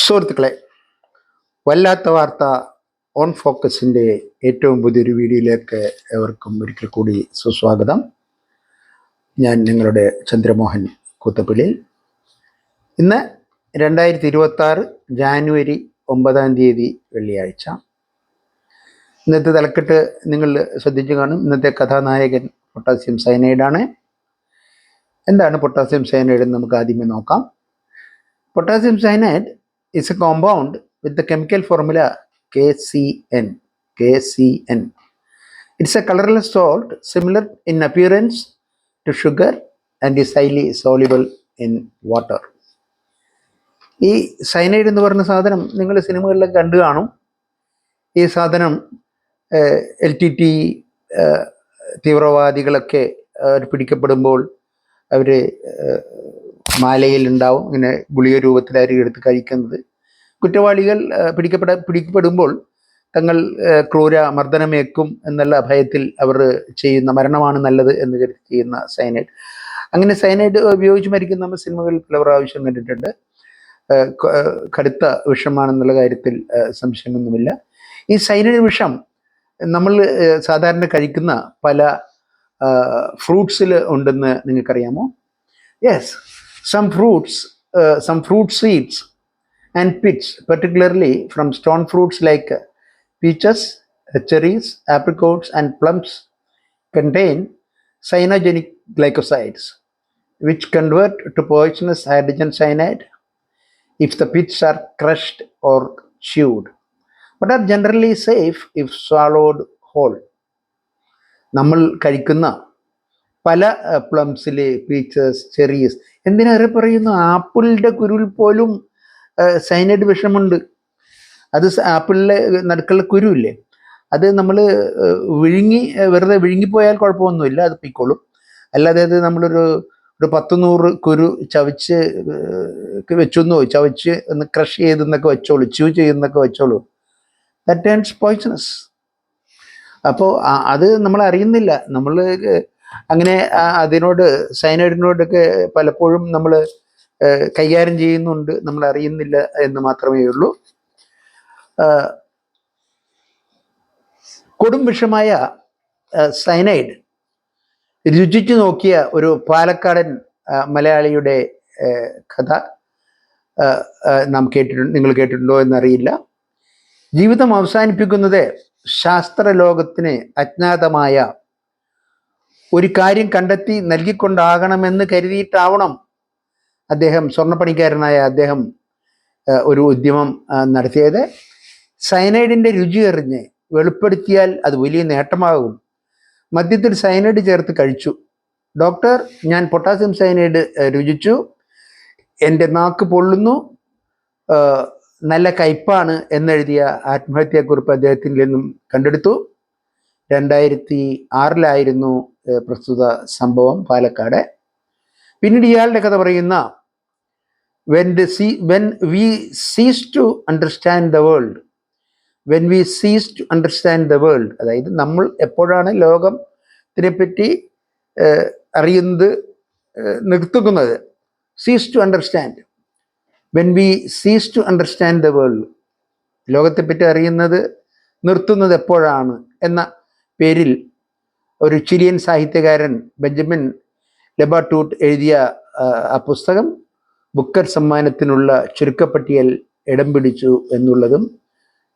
സുഹൃത്തുക്കളെ വല്ലാത്ത വാർത്ത ഓൺ ഫോക്കസിന്റെ ഏറ്റവും പുതിയൊരു വീഡിയോയിലേക്ക് ഏവർക്കും ഒരിക്കൽ കൂടി സുസ്വാഗതം. ഞാൻ നിങ്ങളുടെ ചന്ദ്രമോഹൻ കൂത്തപ്പള്ളി. ഇന്ന് രണ്ടായിരത്തി ഇരുപത്തി ആറ് ജാനുവരി ഒമ്പതാം തീയതി വെള്ളിയാഴ്ച. ഇന്നത്തെ തലക്കെട്ട് നിങ്ങൾ ശ്രദ്ധിച്ചു കാണും. ഇന്നത്തെ കഥാനായകൻ പൊട്ടാസ്യം സയനൈഡാണ്. എന്താണ് പൊട്ടാസ്യം സയനൈഡ് എന്ന് നമുക്ക് ആദ്യമേ നോക്കാം. Potassium cyanide is a compound with the chemical formula KCN. KCN. It's a colorless salt similar in appearance to sugar and is highly soluble in water. ഈ സൈനൈഡ് എന്ന് പറയുന്ന സാധനം നിങ്ങൾ സിനിമകളിലൊക്കെ കണ്ടു കാണും ഈ സാധനം എൽ ടി ടി തീവ്രവാദികളൊക്കെ അവർ പിടിക്കപ്പെടുമ്പോൾ അവർ മാലയിൽ ഉണ്ടാവും ഇങ്ങനെ ഗുളിക രൂപത്തിലായിരിക്കും എടുത്ത് കഴിക്കുന്നത്. കുറ്റവാളികൾ പിടിക്കപ്പെട പിടിക്കപ്പെടുമ്പോൾ തങ്ങൾ ക്രൂര മർദ്ദനമേക്കും എന്നുള്ള ഭയത്തിൽ അവർ ചെയ്യുന്ന മരണമാണ് നല്ലത് എന്ന് കരുതി ചെയ്യുന്ന സൈനൈഡ് അങ്ങനെ സൈനൈഡ് ഉപയോഗിച്ച് മരിക്കുന്ന നമ്മൾ സിനിമകളിൽ പല പ്രാവശ്യം കണ്ടിട്ടുണ്ട്. കടുത്ത വിഷമാണെന്നുള്ള കാര്യത്തിൽ സംശയമൊന്നുമില്ല. ഈ സൈനൈഡ് വിഷം നമ്മൾ സാധാരണ കഴിക്കുന്ന പല ഫ്രൂട്ട്സിൽ ഉണ്ടെന്ന് നിങ്ങൾക്കറിയാമോ? Yes some fruits, uh, some fruit seeds and pits, particularly from stone fruits like uh, peaches, uh, cherries, apricots, and plums, contain cyanogenic glycosides, which convert to poisonous hydrogen cyanide if the pits are crushed or chewed, but are generally safe if swallowed whole. നമ്മൾ കഴിക്കുന്ന പല പ്ലംസിൽ features cherries എന്തിനേറെ പറയുന്നു? ആപ്പിളിന്റെ കുരുൽ പോലും cyanide വിഷമുണ്ട്. അത് ആപ്പിളിലെ നടുക്കുള്ള കുരുവില്ലേ? അത് നമ്മൾ വിഴുങ്ങി വെറുതെ വിഴുങ്ങിപ്പോയാൽ കുഴപ്പമൊന്നുമില്ല അത് പിക്കോളും അല്ലാതെ അത് നമ്മളൊരു ഒരു പത്ത് നൂറ് കുരു ചവച്ച് പോയി ചവച്ച് ഒന്ന് ക്രഷ് ചെയ്തെന്നൊക്കെ വെച്ചോളൂ ച്യൂ ചെയ്യുന്നൊക്കെ വെച്ചോളൂ. ദാറ്റ് ആൻഡ്സ് പോയ്സണസ് അപ്പോൾ അത് നമ്മൾ അറിയുന്നില്ല നമ്മൾ അങ്ങനെ അതിനോട് സൈനൈഡിനോടൊക്കെ പലപ്പോഴും നമ്മൾ കൈകാര്യം ചെയ്യുന്നുണ്ട്. നമ്മൾ അറിയുന്നില്ല എന്ന് മാത്രമേ ഉള്ളൂ. കൊടും വിഷമായ സൈനൈഡ് രുചിച്ചു നോക്കിയ ഒരു പാലക്കാടൻ മലയാളിയുടെ കഥ നാം കേട്ടിട്ടു നിങ്ങൾ കേട്ടിട്ടുണ്ടോ എന്നറിയില്ല. ജീവിതം അവസാനിപ്പിക്കുന്നത് ശാസ്ത്രലോകത്തിന് അജ്ഞാതമായ ഒരു കാര്യം കണ്ടെത്തി നൽകിക്കൊണ്ടാകണമെന്ന് കരുതിയിട്ടാവണം. അദ്ദേഹം സ്വർണപ്പണിക്കാരനായ അദ്ദേഹം ഒരു ഉദ്യമം നടത്തിയത്. സയനൈഡിന്റെ രുചി എറിഞ്ഞ് വെളിപ്പെടുത്തിയാൽ അത് വലിയ നേട്ടമാകും. മദ്യത്തിൽ സയനൈഡ് ചേർത്ത് കഴിച്ചു. ഡോക്ടർ ഞാൻ പൊട്ടാസ്യം സയനൈഡ് രുചിച്ചു. എന്റെ നാക്ക് പൊള്ളുന്നു. നല്ല കയ്പാണ് എന്നെഴുതിയ ആത്മഹത്യാക്കുറിപ്പ് അദ്ദേഹത്തിൽ നിന്നും കണ്ടെടുത്തു. രണ്ടായിരത്തി ആറിലായിരുന്നു പ്രസ്തുത സംഭവം പാലക്കാട്. പിന്നീട് ഇയാളുടെ കഥ പറയുന്ന when the sea when we ceases to understand the world when we ceases to understand the world അതായത് നമ്മൾ എപ്പോഴാണ് ലോകത്തിനെപ്പറ്റി അറിയുന്നത് നിർത്തുക്കുന്നത് ceases to understand when we ceases to understand the world ലോകത്തെപ്പറ്റി അറിയുന്നത് നിർത്തുന്നത് എപ്പോഴാണ് എന്ന പേരിൽ ഒരു ചിലിയൻ സാഹിത്യകാരൻ ബെഞ്ചമിൻ ലെബാട്ടൂട്ട് എഴുതിയ ആ, പുസ്തകം ബുക്കർ സമ്മാനത്തിനുള്ള ചുരുക്കപ്പട്ടിയൽ ഇടം പിടിച്ചു എന്നുള്ളതും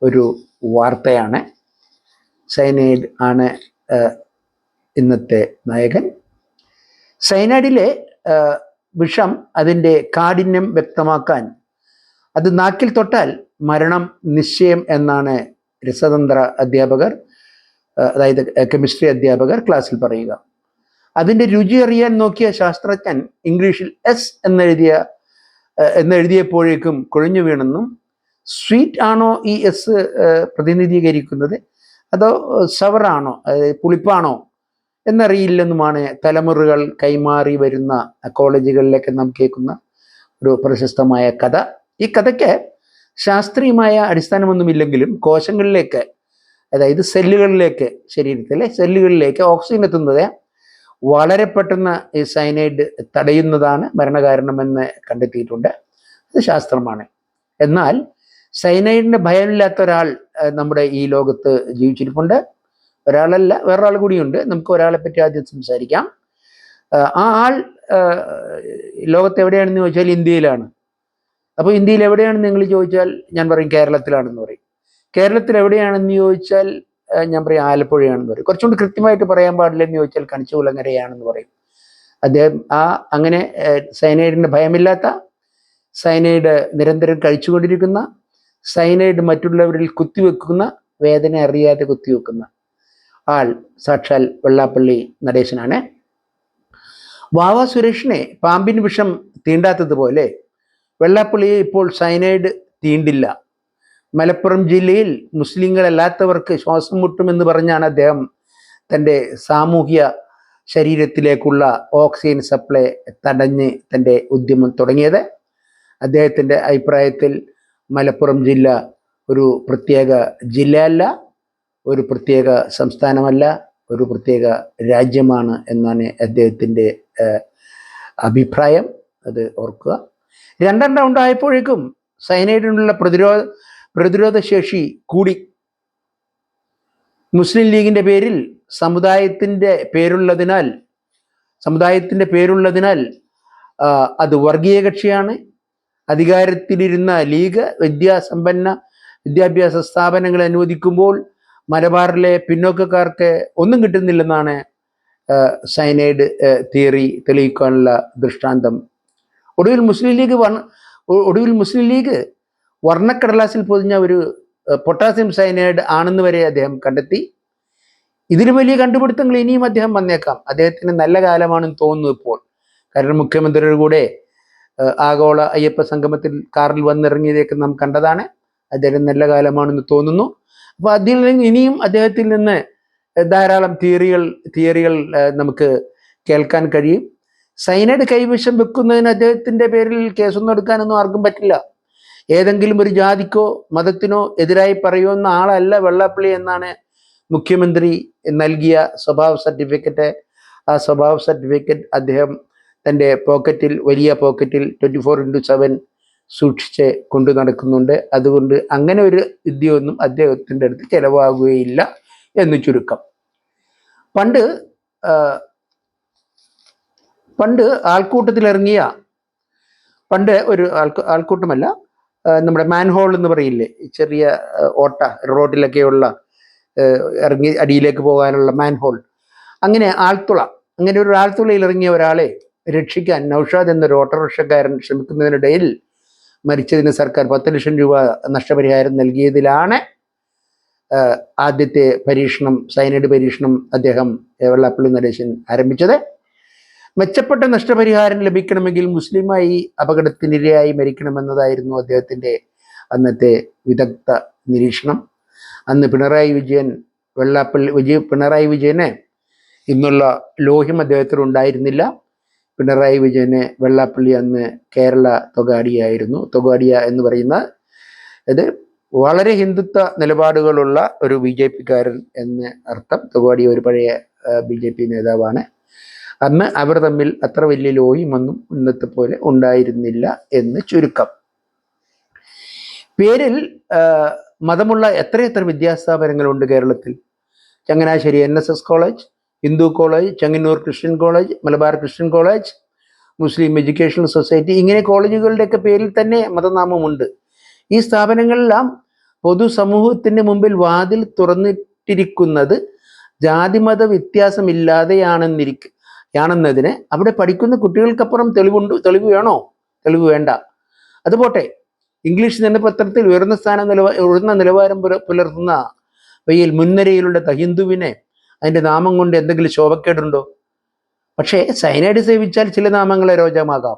ഒരു വാർത്തയാണ്. സൈനൈഡ് ആണ് ഇന്നത്തെ നായകൻ. സൈനൈഡിലെ വിഷം അതിന്റെ കാഠിന്യം വ്യക്തമാക്കാൻ അത് നാക്കിൽ തൊട്ടാൽ മരണം നിശ്ചയം എന്നാണ് രസതന്ത്ര അധ്യാപകർ അതായത് കെമിസ്ട്രി അധ്യാപകർ ക്ലാസ്സിൽ പറയുക. അതിന്റെ രുചി അറിയാൻ നോക്കിയ ശാസ്ത്രജ്ഞൻ ഇംഗ്ലീഷിൽ എസ് എന്നെഴുതിയ എന്നെഴുതിയപ്പോഴേക്കും കൊഴിഞ്ഞു വീണെന്നും സ്വീറ്റ് ആണോ ഈ എസ് പ്രതിനിധീകരിക്കുന്നത്? അതോ സവറാണോ പുളിപ്പാണോ? എന്നറിയില്ലെന്നുമാണ് തലമുറകൾ കൈമാറി വരുന്ന കോളേജുകളിലൊക്കെ നാം കേൾക്കുന്ന ഒരു പ്രശസ്തമായ കഥ. ഈ കഥയ്ക്ക് ശാസ്ത്രീയമായ അടിസ്ഥാനമൊന്നുമില്ലെങ്കിലും കോശങ്ങളിലേക്ക് അതായത് സെല്ലുകളിലേക്ക് ശരീരത്തിലെ സെല്ലുകളിലേക്ക് ഓക്സിജൻ എത്തുന്നത് വളരെ പെട്ടെന്ന് ഈ സൈനൈഡ് തടയുന്നതാണ് മരണകാരണമെന്ന് കണ്ടെത്തിയിട്ടുണ്ട്. അത് ശാസ്ത്രമാണ്. എന്നാൽ സൈനൈഡിന്റെ ഭയമില്ലാത്ത ഒരാൾ നമ്മുടെ ഈ ലോകത്ത് ജീവിച്ചിരിപ്പുണ്ട്. ഒരാളല്ല വേറൊരാൾ കൂടിയുണ്ട്. നമുക്ക് ഒരാളെ പറ്റി ആദ്യം സംസാരിക്കാം. ആ ആൾ ലോകത്ത് എവിടെയാണെന്ന് ചോദിച്ചാൽ ഇന്ത്യയിലാണ്. അപ്പോൾ ഇന്ത്യയിൽ എവിടെയാണെന്ന് നിങ്ങൾ ചോദിച്ചാൽ ഞാൻ പറയും കേരളത്തിലാണെന്ന് പറയും. കേരളത്തിൽ എവിടെയാണെന്ന് ചോദിച്ചാൽ ഞാൻ പറയും ആലപ്പുഴയാണെന്ന് പറയും. കുറച്ചുകൂടി കൃത്യമായിട്ട് പറയാൻ പാടില്ലെന്ന് ചോദിച്ചാൽ കണിച്ചുകുളങ്ങരയാണെന്ന് പറയും. അദ്ദേഹം ആ അങ്ങനെ സൈനൈഡിന് ഭയമില്ലാത്ത സൈനൈഡ് നിരന്തരം കഴിച്ചുകൊണ്ടിരിക്കുന്ന സൈനൈഡ് മറ്റുള്ളവരിൽ കുത്തിവെക്കുന്ന വേദന അറിയാതെ കുത്തിവെക്കുന്ന ആൾ സാക്ഷാൽ വെള്ളാപ്പള്ളി നടേശനാണ്. വാവ സുരേഷിനെ പാമ്പിന് വിഷം തീണ്ടാത്തതുപോലെ വെള്ളാപ്പള്ളിയെ ഇപ്പോൾ സൈനൈഡ് തീണ്ടില്ല. മലപ്പുറം ജില്ലയിൽ മുസ്ലിങ്ങളല്ലാത്തവർക്ക് ശ്വാസം മുട്ടുമെന്ന് പറഞ്ഞാണ് അദ്ദേഹം തന്റെ സാമൂഹ്യ ശരീരത്തിലേക്കുള്ള ഓക്സിജൻ സപ്ലൈ തടഞ്ഞ് തന്റെ ഉദ്യമം തുടങ്ങിയത്. അദ്ദേഹത്തിന്റെ അഭിപ്രായത്തിൽ മലപ്പുറം ജില്ല ഒരു പ്രത്യേക ജില്ലയല്ല ഒരു പ്രത്യേക സംസ്ഥാനമല്ല ഒരു പ്രത്യേക രാജ്യമാണ് എന്നാണ് അദ്ദേഹത്തിന്റെ അഭിപ്രായം. അത് ഓർക്കുക. രണ്ടാം റൗണ്ട് ആയപ്പോഴേക്കും സൈനൈഡിനുള്ള പ്രതിരോധ പ്രതിരോധ ശേഷി കൂടി. മുസ്ലിം ലീഗിന്റെ പേരിൽ സമുദായത്തിന്റെ പേരുള്ളതിനാൽ സമുദായത്തിന്റെ പേരുള്ളതിനാൽ അത് വർഗീയ കക്ഷിയാണ്. അധികാരത്തിലിരുന്ന ലീഗ് വിദ്യാസമ്പന്ന വിദ്യാഭ്യാസ സ്ഥാപനങ്ങൾ അനുവദിക്കുമ്പോൾ മലബാറിലെ പിന്നോക്കക്കാർക്ക് ഒന്നും കിട്ടുന്നില്ലെന്നാണ് സൈനൈഡ് തിയറി തെളിയിക്കാനുള്ള ദൃഷ്ടാന്തം. ഒടുവിൽ മുസ്ലിം ലീഗ് ഒടുവിൽ മുസ്ലിം ലീഗ് വർണക്കടലാസിൽ പൊതിഞ്ഞ ഒരു പൊട്ടാസ്യം സൈനൈഡ് ആണെന്ന് വരെ അദ്ദേഹം കണ്ടെത്തി. ഇതിന് വലിയ കണ്ടുപിടുത്തങ്ങൾ ഇനിയും അദ്ദേഹം വന്നേക്കാം. അദ്ദേഹത്തിന് നല്ല കാലമാണെന്ന് തോന്നുന്നു ഇപ്പോൾ. കാരണം മുഖ്യമന്ത്രിയുടെ കൂടെ ആഗോള അയ്യപ്പ സംഗമത്തിൽ കാറിൽ വന്നിറങ്ങിയതൊക്കെ നാം കണ്ടതാണ്. അദ്ദേഹം നല്ല കാലമാണെന്ന് തോന്നുന്നു. അപ്പോൾ അതിൽ നിന്ന് ഇനിയും അദ്ദേഹത്തിൽ നിന്ന് ധാരാളം തിയറികൾ തിയറികൾ നമുക്ക് കേൾക്കാൻ കഴിയും. സൈനൈഡ് കൈവശം വെക്കുന്നതിന് അദ്ദേഹത്തിന്റെ പേരിൽ കേസൊന്നും എടുക്കാനൊന്നും ആർക്കും പറ്റില്ല. ഏതെങ്കിലും ഒരു ജാതിക്കോ മതത്തിനോ എതിരായി പറയുന്ന ആളല്ല വെള്ളാപ്പള്ളി എന്നാണ് മുഖ്യമന്ത്രി നൽകിയ സ്വഭാവ സർട്ടിഫിക്കറ്റ്. ആ സ്വഭാവ സർട്ടിഫിക്കറ്റ് അദ്ദേഹം തന്റെ പോക്കറ്റിൽ വലിയ പോക്കറ്റിൽ ട്വന്റി ഫോർ ഇന്റു സെവൻ സൂക്ഷിച്ച് കൊണ്ടു നടക്കുന്നുണ്ട്. അതുകൊണ്ട് അങ്ങനെ ഒരു വിദ്യയൊന്നും അദ്ദേഹത്തിന്റെ അടുത്ത് ചിലവാകുകയില്ല എന്ന് ചുരുക്കം. പണ്ട് പണ്ട് ആൾക്കൂട്ടത്തിലിറങ്ങിയ പണ്ട് ഒരു ആൾക്ക് ആൾക്കൂട്ടമല്ല നമ്മുടെ മാൻഹോൾ എന്ന് പറയില്ലേ? ചെറിയ ഓട്ട റോഡിലൊക്കെയുള്ള ഇറങ്ങി അടിയിലേക്ക് പോകാനുള്ള മാൻഹോൾ അങ്ങനെ ആൾത്തുള അങ്ങനെ ഒരു ആൾത്തുളയിൽ ഇറങ്ങിയ ഒരാളെ രക്ഷിക്കാൻ നൌഷാദ് എന്നൊരു ഓട്ടോറിക്ഷക്കാരൻ ശ്രമിക്കുന്നതിനിടയിൽ മരിച്ചതിന് സർക്കാർ പത്ത് ലക്ഷം രൂപ നഷ്ടപരിഹാരം നൽകിയതിലാണ് ആദ്യത്തെ പരീക്ഷണം സൈനൈഡ് പരീക്ഷണം അദ്ദേഹം വെള്ളാപ്പള്ളി നടേശൻ ആരംഭിച്ചത്. മെച്ചപ്പെട്ട നഷ്ടപരിഹാരം ലഭിക്കണമെങ്കിൽ മുസ്ലിമായി അപകടത്തിനിരയായി മരിക്കണമെന്നതായിരുന്നു അദ്ദേഹത്തിന്റെ അന്നത്തെ വിദഗ്ധ നിരീക്ഷണം. അന്ന് പിണറായി വിജയൻ വെള്ളാപ്പള്ളി വിജയ പിണറായി വിജയനെ ഇന്നുള്ള ലോഹ്യം അദ്ദേഹത്തിന് ഉണ്ടായിരുന്നില്ല. പിണറായി വിജയന് വെള്ളാപ്പള്ളി അന്ന് കേരള തൊഗാഡിയായിരുന്നു തൊഗാഡിയ എന്ന് പറയുന്ന ഇത് വളരെ ഹിന്ദുത്വ നിലപാടുകളുള്ള ഒരു ബി ജെ പിക്കാരൻ എന്ന് അർത്ഥം. തൊഗാഡിയ ഒരു പഴയ ബി ജെ പി നേതാവാണ്. അന്ന് അവർ തമ്മിൽ അത്ര വലിയ ലോഹ്യമൊന്നും ഇന്നത്തെ പോലെ ഉണ്ടായിരുന്നില്ല എന്ന് ചുരുക്കം. പേരിൽ മതമുള്ള എത്രയെത്ര വിദ്യാസ്ഥാപനങ്ങളുണ്ട് കേരളത്തിൽ? Changanassery N S S college Hindu college Chengannur Christian college Malabar Christian college Muslim educational society ഇങ്ങനെ കോളേജുകളുടെയൊക്കെ പേരിൽ തന്നെ മതനാമമുണ്ട്. ഈ സ്ഥാപനങ്ങളെല്ലാം പൊതുസമൂഹത്തിന് മുമ്പിൽ വാതിൽ തുറന്നിട്ടിരിക്കുന്നത് ജാതിമത വ്യത്യാസമില്ലാതെയാണെന്നിരിക്ക യാണെന്നതിന് അവിടെ പഠിക്കുന്ന കുട്ടികൾക്കപ്പുറം തെളിവുണ്ട് തെളിവ് വേണോ? തെളിവ് വേണ്ട. അതുപോട്ടെ ഇംഗ്ലീഷ് ദിനപത്രത്തിൽ ഉയർന്ന സ്ഥാനം നിലവാ ഉയർന്ന നിലവാരം പുല- പുലർത്തുന്ന വയ്യിൽ മുൻനിരയിലുള്ള തഹിന്ദുവിനെ അതിന്റെ നാമം കൊണ്ട് എന്തെങ്കിലും ശോഭക്കേടുണ്ടോ? പക്ഷേ സൈനൈഡ് സേവിച്ചാൽ ചില നാമങ്ങളെ രോചകമാകാം.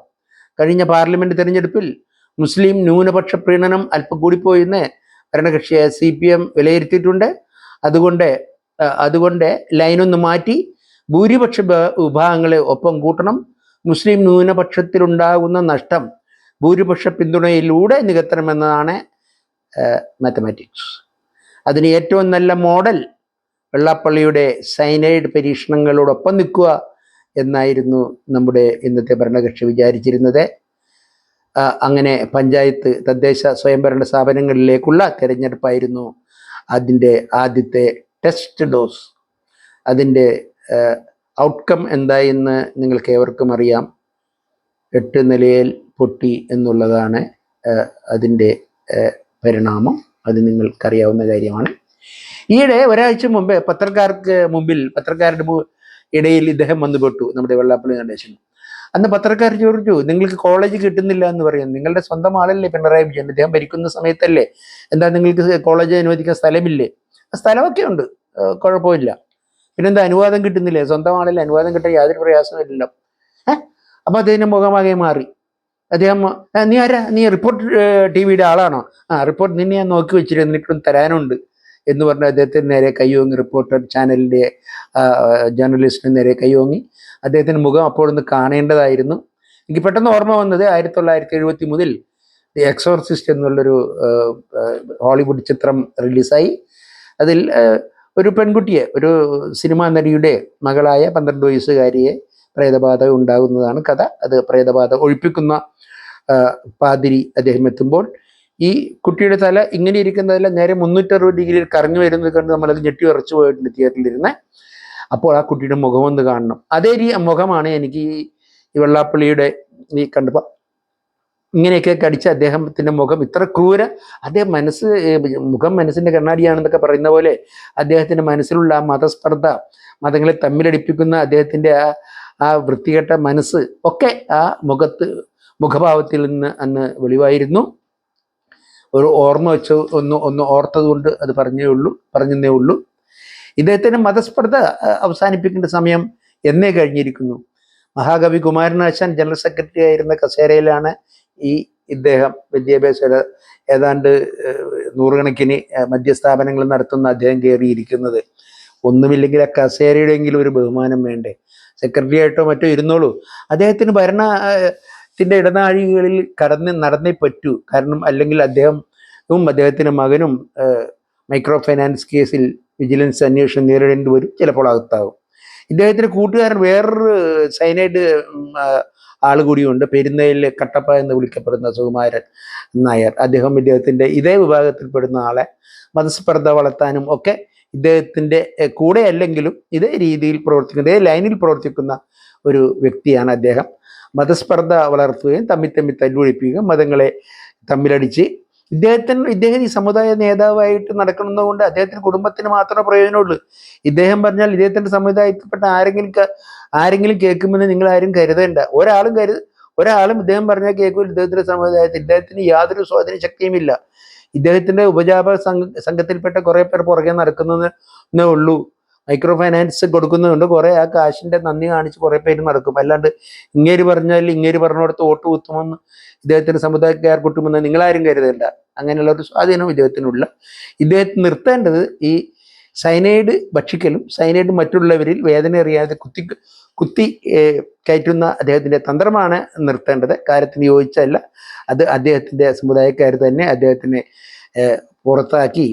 കഴിഞ്ഞ പാർലമെന്റ് തെരഞ്ഞെടുപ്പിൽ മുസ്ലിം ന്യൂനപക്ഷ പ്രീണനം അല്പം കൂടിപ്പോയെന്ന് ഭരണകക്ഷിയായ സി പി എം വിലയിരുത്തിയിട്ടുണ്ട്. അതുകൊണ്ട് അതുകൊണ്ട് ലൈനൊന്ന് മാറ്റി ഭൂരിപക്ഷ വിഭാഗങ്ങളെ ഒപ്പം കൂട്ടണം. മുസ്ലിം ന്യൂനപക്ഷത്തിലുണ്ടാകുന്ന നഷ്ടം ഭൂരിപക്ഷ പിന്തുണയിലൂടെ നികത്തണമെന്നതാണ് മാത്തമാറ്റിക്സ് അതിന് ഏറ്റവും നല്ല മോഡൽ വെള്ളാപ്പള്ളിയുടെ സൈനൈഡ് പരീക്ഷണങ്ങളോടൊപ്പം നിൽക്കുക എന്നായിരുന്നു നമ്മുടെ ഇന്നത്തെ ഭരണകക്ഷി വിചാരിച്ചിരുന്നത്. അങ്ങനെ പഞ്ചായത്ത് തദ്ദേശ സ്വയംഭരണ സ്ഥാപനങ്ങളിലേക്കുള്ള തിരഞ്ഞെടുപ്പായിരുന്നു അതിന്റെ ആദ്യത്തെ ടെസ്റ്റ് ഡോസ് അതിന്റെ ഔട്ട്കം എന്തായെന്ന് നിങ്ങൾക്ക് ഏവർക്കും അറിയാം. എട്ട് നിലയിൽ പൊട്ടി എന്നുള്ളതാണ് അതിന്റെ പരിണാമം. അത് നിങ്ങൾക്കറിയാവുന്ന കാര്യമാണ്. ഈയിടെ ഒരാഴ്ച മുമ്പ് പത്രക്കാർക്ക് മുമ്പിൽ പത്രക്കാരുടെ ഇടയിൽ ഇദ്ദേഹം വന്നുപെട്ടു നമ്മുടെ വെള്ളാപ്പള്ളി നടേശൻ. അന്ന് പത്രക്കാർ ചോദിച്ചു നിങ്ങൾക്ക് കോളേജ് കിട്ടുന്നില്ല എന്ന് പറയുന്നു. നിങ്ങളുടെ സ്വന്തം ആളല്ലേ പിണറായി വിജയൻ? അദ്ദേഹം ഭരിക്കുന്ന സമയത്തല്ലേ? എന്താ നിങ്ങൾക്ക് കോളേജ് അനുവദിക്കാൻ സ്ഥലമില്ലേ? സ്ഥലമൊക്കെ ഉണ്ട്. കുഴപ്പമില്ല. പിന്നെന്താ അനുവാദം കിട്ടുന്നില്ലേ? സ്വന്തം ആളിൽ അനുവാദം കിട്ടാൻ യാതൊരു പ്രയാസമില്ലല്ലോ ഏഹ് അപ്പൊ അദ്ദേഹത്തിന്റെ മുഖമാകെ മാറി. അദ്ദേഹം നീ ആരാ? നീ റിപ്പോർട്ട് ടി വിയുടെ ആളാണോ? ആ റിപ്പോർട്ട് നിന്നെ ഞാൻ നോക്കി വെച്ചിട്ട് എന്നിട്ടും തരാനുണ്ട്. എന്ന് പറഞ്ഞ് അദ്ദേഹത്തിന് നേരെ കൈയോങ്ങി റിപ്പോർട്ടർ ചാനലിന്റെ ജേർണലിസ്റ്റിന് നേരെ കൈയോങ്ങി അദ്ദേഹത്തിന്റെ മുഖം അപ്പോഴൊന്ന് കാണേണ്ടതായിരുന്നു. എനിക്ക് പെട്ടെന്ന് ഓർമ്മ വന്നത് ആയിരത്തി തൊള്ളായിരത്തി എഴുപത്തി മുതൽ ദി എക്സോർസിസ്റ്റ് എന്നുള്ളൊരു ഹോളിവുഡ് ചിത്രം റിലീസായി. അതിൽ ഒരു പെൺകുട്ടിയെ ഒരു സിനിമാ നടിയുടെ മകളായ പന്ത്രണ്ട് വയസ്സുകാരിയെ പ്രേതബാധ ഉണ്ടാകുന്നതാണ് കഥ. അത് പ്രേതബാധ ഒഴിപ്പിക്കുന്ന പാതിരി അദ്ദേഹം എത്തുമ്പോൾ ഈ കുട്ടിയുടെ തല ഇങ്ങനെ ഇരിക്കുന്നതല്ല നേരെ മുന്നൂറ്ററുപത് ഡിഗ്രിയിൽ കറങ്ങി വരുന്നത് കണ്ട് നമ്മളത് ഞെട്ടി ഉറച്ചു പോയിട്ടുണ്ട് തിയേറ്ററിലിരുന്ന് അപ്പോൾ ആ കുട്ടിയുടെ മുഖം ഒന്ന് കാണണം. അതേ രീ മുഖമാണ് എനിക്ക് ഈ വെള്ളാപ്പള്ളിയുടെ ഈ കണ്ടപ്പോൾ ഇങ്ങനെയൊക്കെ കടിച്ച അദ്ദേഹത്തിന്റെ മുഖം ഇത്ര ക്രൂര. അദ്ദേഹം മനസ്സ് മുഖം മനസ്സിന്റെ കണ്ണാടിയാണെന്നൊക്കെ പറയുന്ന പോലെ അദ്ദേഹത്തിന്റെ മനസ്സിലുള്ള ആ മതസ്പർദ്ധ മതങ്ങളെ തമ്മിലടിപ്പിക്കുന്ന അദ്ദേഹത്തിന്റെ ആ ആ വൃത്തികെട്ട മനസ്സ് ഒക്കെ ആ മുഖത്ത് മുഖഭാവത്തിൽ നിന്ന് അന്ന് വെളിവായിരുന്നു. ഒരു ഓർമ്മ വെച്ച് ഒന്ന് ഒന്ന് ഓർത്തത് കൊണ്ട് അത് പറഞ്ഞേ ഉള്ളൂ പറഞ്ഞേ ഉള്ളൂ. ഇദ്ദേഹത്തിന്റെ മതസ്പർദ്ധ അവസാനിപ്പിക്കേണ്ട സമയം എന്നേ കഴിഞ്ഞിരിക്കുന്നു. മഹാകവി കുമാരനാശാൻ ജനറൽ സെക്രട്ടറി ആയിരുന്ന കസേരയിലാണ് ഈ ഇദ്ദേഹം വിദ്യാഭ്യാസ ഏതാണ്ട് നൂറുകണക്കിന് മദ്യസ്ഥാപനങ്ങൾ നടത്തുന്ന അദ്ദേഹം കയറിയിരിക്കുന്നത്. ഒന്നുമില്ലെങ്കിൽ ആ കസേരയുടെയെങ്കിലും ഒരു ബഹുമാനം വേണ്ടേ? സെക്രട്ടറി ആയിട്ടോ മറ്റോ ഇരുന്നോളൂ. അദ്ദേഹത്തിന് ഭരണത്തിന്റെ ഇടനാഴികളിൽ കടന്ന് നടന്നേ പറ്റൂ. കാരണം അല്ലെങ്കിൽ അദ്ദേഹവും അദ്ദേഹത്തിന്റെ മകനും മൈക്രോ ഫൈനാൻസ് കേസിൽ വിജിലൻസ് അന്വേഷണം നേരിടേണ്ടി വരും. ചിലപ്പോൾ അകത്താവും. ഇദ്ദേഹത്തിന്റെ കൂട്ടുകാരൻ വേറൊരു സൈനൈഡ് ആൾ കൂടിയുണ്ട്. പെരുന്നയിൽ കട്ടപ്പ എന്ന് വിളിക്കപ്പെടുന്ന സുകുമാരൻ നായർ. അദ്ദേഹം ഇദ്ദേഹത്തിന്റെ ഇതേ വിഭാഗത്തിൽപ്പെടുന്ന ആളെ മതസ്പർദ്ധ വളർത്താനും ഒക്കെ ഇദ്ദേഹത്തിന്റെ കൂടെ അല്ലെങ്കിലും ഇതേ രീതിയിൽ പ്രവർത്തിക്കുന്ന ഇതേ ലൈനിൽ പ്രവർത്തിക്കുന്ന ഒരു വ്യക്തിയാണ് അദ്ദേഹം. മതസ്പർദ്ധ വളർത്തുകയും തമ്മിൽ തമ്മിൽ തല്ലുപിടിപ്പിക്കുകയും മതങ്ങളെ തമ്മിലടിച്ച് ഇദ്ദേഹത്തിന് ഇദ്ദേഹം ഈ സമുദായ നേതാവായിട്ട് നടക്കുന്നതുകൊണ്ട് അദ്ദേഹത്തിന്റെ കുടുംബത്തിന് മാത്രമേ പ്രയോജനമുള്ളൂ. ഇദ്ദേഹം പറഞ്ഞാൽ ഇദ്ദേഹത്തിന്റെ സമുദായത്തിൽപ്പെട്ട ആരെങ്കിലും ആരെങ്കിലും കേൾക്കുമെന്ന് നിങ്ങൾ ആരും കരുതേണ്ട. ഒരാളും കരുത ഒരാളും ഇദ്ദേഹം പറഞ്ഞാൽ കേൾക്കില്ല ഇദ്ദേഹത്തിന്റെ സമുദായത്തിൽ ഇദ്ദേഹത്തിന് യാതൊരു സ്വാധീന ശക്തിയുമില്ല ഇദ്ദേഹത്തിന്റെ ഉപജാപ സംഘ സംഘത്തിൽപ്പെട്ട കുറെ പേർ പുറകെ നടക്കുന്നതേ ഉള്ളൂ. മൈക്രോ ഫൈനാൻസ് കൊടുക്കുന്നതുകൊണ്ട് കുറേ ആ കാശിന്റെ നന്ദി കാണിച്ച് കുറെ പേര് നടക്കും. അല്ലാണ്ട് ഇങ്ങേര് പറഞ്ഞാൽ ഇങ്ങേര് പറഞ്ഞിടത്ത് വോട്ട് കുത്തുമെന്ന് ഇദ്ദേഹത്തിന്റെ സമുദായക്കാർ കുട്ടുമെന്ന് നിങ്ങളാരും കരുതേണ്ട. അങ്ങനെയുള്ള ഒരു സ്വാധീനം ഇദ്ദേഹത്തിനുള്ള. ഇദ്ദേഹത്തെ നിർത്തേണ്ടത് ഈ സൈനൈഡ് ഭക്ഷിക്കലും സൈനൈഡ് മറ്റുള്ളവരിൽ വേദന അറിയാതെ കുത്തി കുത്തി കയറ്റുന്ന അദ്ദേഹത്തിന്റെ തന്ത്രമാണ് നിർത്തേണ്ടത്. കാര്യത്തിന് യോജിച്ചല്ല അത് അദ്ദേഹത്തിന്റെ സമുദായക്കാർ തന്നെ അദ്ദേഹത്തിനെ പുറത്താക്കി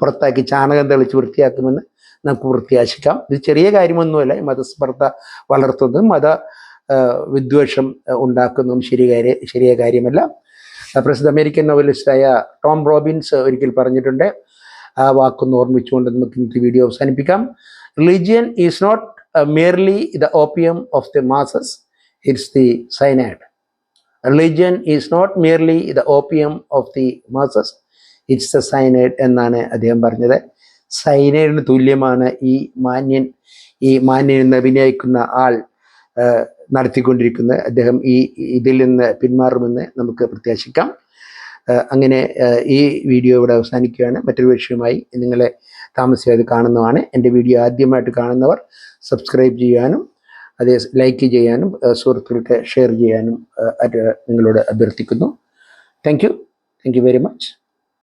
പുറത്താക്കി ചാണകം തെളിച്ച് വൃത്തിയാക്കുമെന്ന് നമുക്ക് പ്രത്യാശിക്കാം ഇത് ചെറിയ കാര്യമൊന്നുമല്ല മതസ്പർദ്ധ വളർത്തുന്നതും മത വിദ്വേഷം ഉണ്ടാക്കുന്നതും ശരി കാര്യ ശരിയായ കാര്യമല്ല. പ്രസിദ്ധ അമേരിക്കൻ നോവലിസ്റ്റായ ടോം റോബിൻസ് ഒരിക്കൽ പറഞ്ഞിട്ടുണ്ട്. ആ വാക്കൊന്ന് ഓർമ്മിച്ചുകൊണ്ട് നമുക്ക് ഇന്നത്തെ വീഡിയോ അവസാനിപ്പിക്കാം. Religion is not merely the opium of the masses it's the cyanide religion is not merely the opium of the masses it's the cyanide എന്നാണ് അദ്ദേഹം പറഞ്ഞത്. സൈനൈഡിന് തുല്യമാണ് ഈ മാന്യൻ ഈ മാന്യൻ എന്ന് അഭിനയിക്കുന്ന ആൾ നടത്തിക്കൊണ്ടിരിക്കുന്നത്. അദ്ദേഹം ഈ ഇതിൽ നിന്ന് പിന്മാറുമെന്ന് നമുക്ക് പ്രത്യാശിക്കാം. അങ്ങനെ ഈ വീഡിയോ ഇവിടെ അവസാനിക്കുകയാണ്. മറ്റൊരു വിഷയമായി നിങ്ങളെ താമസിയാതെ കാണുന്നതാണ് എന്റെ വീഡിയോ ആദ്യമായിട്ട് കാണുന്നവർ സബ്സ്ക്രൈബ് ചെയ്യാനും അതേ ലൈക്ക് ചെയ്യാനും സുഹൃത്തുക്കൾക്ക് ഷെയർ ചെയ്യാനും നിങ്ങളോട് അഭ്യർത്ഥിക്കുന്നു. Thank you. Thank you very much.